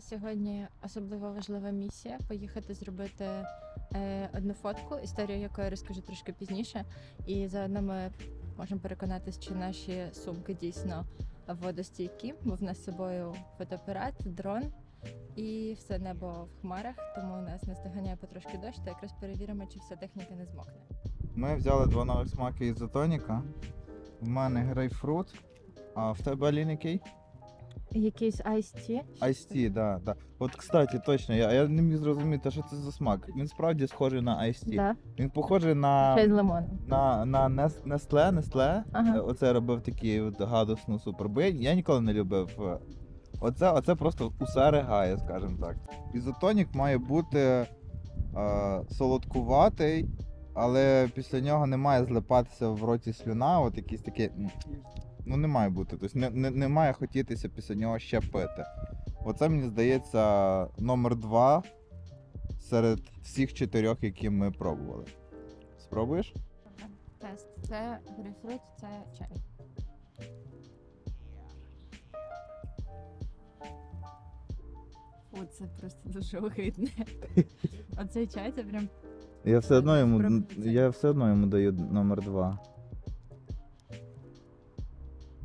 нас сьогодні особливо важлива місія поїхати зробити е, одну фотку, історію якої розкажу трошки пізніше. І заодно ми можемо переконатися, чи наші сумки дійсно водостійкі, бо в нас з собою фотоапарат, дрон і все небо в хмарах, тому у нас наздоганяє потрошки дощ, та якраз перевіримо, чи вся техніка не змокне. Ми взяли два нових смаки ізотоніка. В мене грейпфрут, а в тебе Алін який? Якийсь? Ice Tea, да, да. От, кстати, точно, я, я не міг зрозуміти, що це за смак. Він справді схожий на Tea. Да. Він похожий на, Чай з лимоном. на, на Нес- Nestle. Ага. Е, Оце робив такий от гадосну супер. Я, ніколи не любив. е, Оце, оце просто усе ригає, скажімо так. Ізотонік має бути е, солодкуватий, але після нього не має злипатися в роті слюна, от якісь такі. м, Ну, не має бути. Тобто не, не, не має хотітися після нього ще пити. Оце мені здається номер два серед всіх чотирьох, які ми пробували. Спробуєш? Тест. Це грейпфрут, це чай. Фу, це просто дуже огидне. Оцей чай це прям. Я все одно йому, це. я все одно йому даю номер два.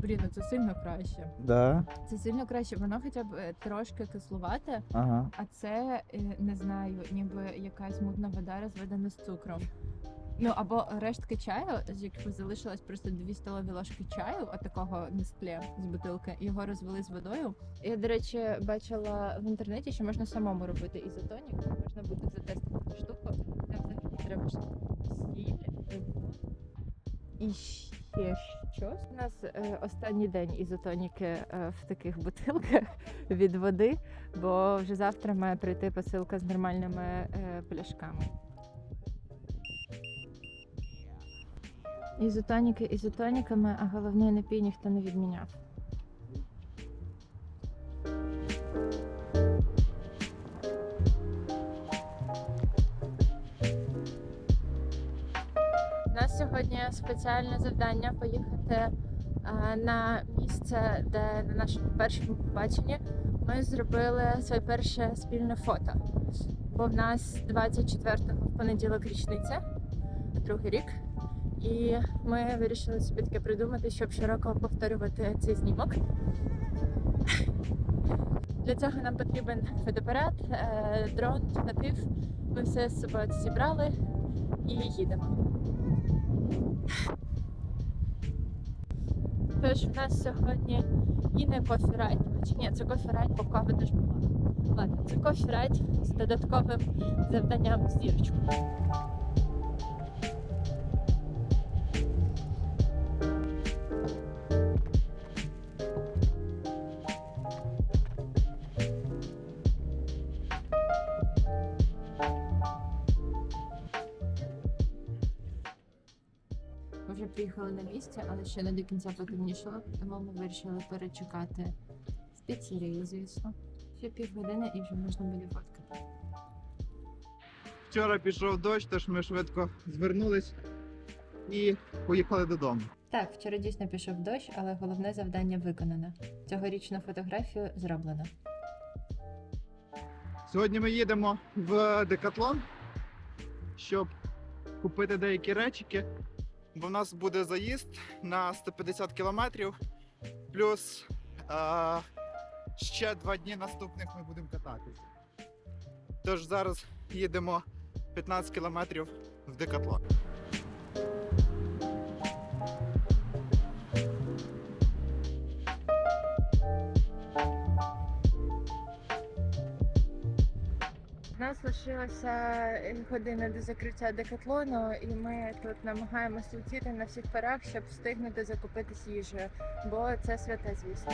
Блін, ну це сильно краще. Да? Це сильно краще, воно хоча б е, трошки кислувате, Ага. а це е, не знаю, ніби якась мутна вода розведена з цукром. Ну або рештки чаю, з яких залишилось просто дві столові ложки чаю, от такого нескле з бутилки. Його розвели з водою. Я, до речі, бачила в інтернеті, що можна самому робити ізотонік. Можна буде затестити цю штуку. Там взагалі треба сіль, і ще щось. У нас е, останній день ізотоніки е, в таких бутилках від води, бо вже завтра має прийти посилка з нормальними е, пляшками. Ізотоніки ізотоніками, а головне не пій ніхто не відміняв. Спеціальне завдання поїхати е, на місце, де на нашому першому побаченні ми зробили своє перше спільне фото. Бо в нас 24-го в понеділок річниця, другий рік. І ми вирішили собі таке придумати, щоб щороку повторювати цей знімок. Для цього нам потрібен фотоапарат, е, дрон, штатив. Ми все з собою зібрали і їдемо. Тож в нас сьогодні і не кофірайт, чи ні, це кофірайт, бо кава теж була. Ладно, це кофірайт з додатковим завданням зірочку. Приїхали на місце, але ще не до кінця потемнішало, тому ми вирішили перечекати в піцерії, звісно. Ще півгодини і вже можна буде фоткати. Вчора пішов дощ, тож ми швидко звернулись і поїхали додому. Так, вчора дійсно пішов дощ, але головне завдання виконано. Цьогорічну фотографію зроблено. Сьогодні ми їдемо в Декатлон, щоб купити деякі речики. Бо в нас буде заїзд на 150 кілометрів, плюс е, ще два дні наступних ми будемо кататися. Тож зараз їдемо 15 кілометрів в Декатлон. Нас лишилася година до закриття декатлону, і ми тут намагаємося летіти на всіх парах, щоб встигнути закупитись їжею, бо це святе, звісно.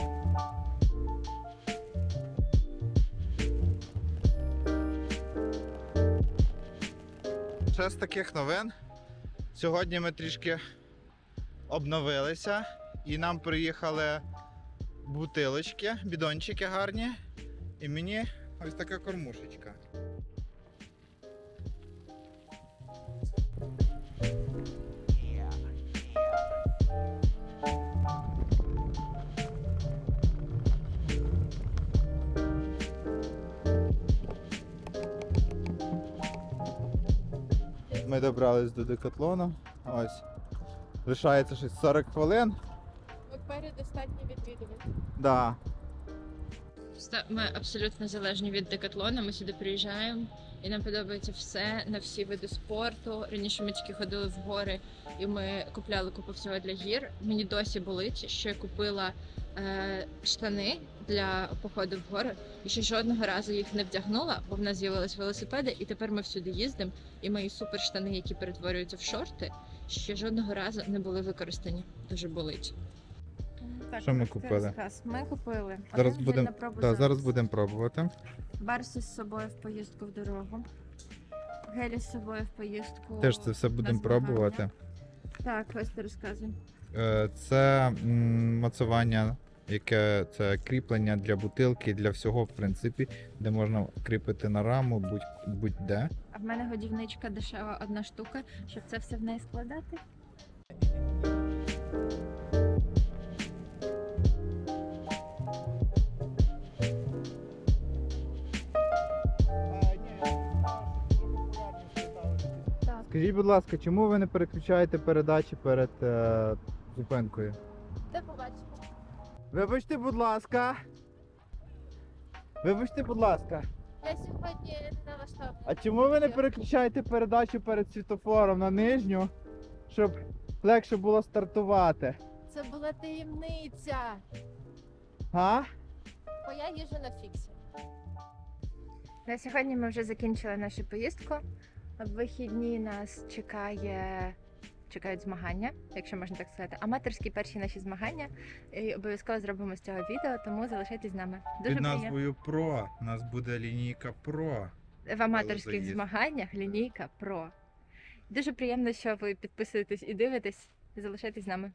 Ще з таких новин. Сьогодні ми трішки обновилися і нам приїхали бутилочки, бідончики гарні. І мені ось така кормушечка. Ми добрались до декатлону. Ось. Лишається щось 40 хвилин. Ми передостатньо відвідувати. Да. Ми абсолютно залежні від декатлону. Ми сюди приїжджаємо і нам подобається все на всі види спорту. Раніше ми тільки ходили в гори і ми купляли купу всього для гір. Мені досі болить, що я купила е, штани для походу в гори, і ще жодного разу їх не вдягнула, бо в нас з'явились велосипеди, і тепер ми всюди їздимо. І мої супер штани, які перетворюються в шорти, ще жодного разу не були використані. Дуже болить. Так, Що ми купили? розказ. Ми купили Зараз один будем- гель на пробу Да, зараз зараз. будемо пробувати. Барси з собою в поїздку в дорогу. Гелі з собою в поїздку. Теж це все будемо змагання. пробувати. Так, ось ти розказуй. Е, Це м, мацування, яке це кріплення для бутилки, для всього, в принципі, де можна кріпити на раму будь- будь-де. А в мене годівничка дешева одна штука, щоб це все в неї складати. Скажіть, будь ласка, чому ви не переключаєте передачі перед е, зупинкою? Вибачте, будь ласка. Вибачте, будь ласка. Я сьогодні не налаштована. А чому ви не переключаєте передачу перед світофором на нижню, щоб легше було стартувати? Це була таємниця. А? Бо я їжджу на фіксі. На сьогодні ми вже закінчили нашу поїздку. В вихідні нас чекає. Чекають змагання, якщо можна так сказати. Аматорські перші наші змагання. І обов'язково зробимо з цього відео, тому залишайтесь з нами. Дуже Під приємно. назвою ПРО. У нас буде лінійка ПРО. В аматорських заїзд. змаганнях лінійка Про. Дуже приємно, що ви підписуєтесь і дивитесь. Залишайтесь з нами.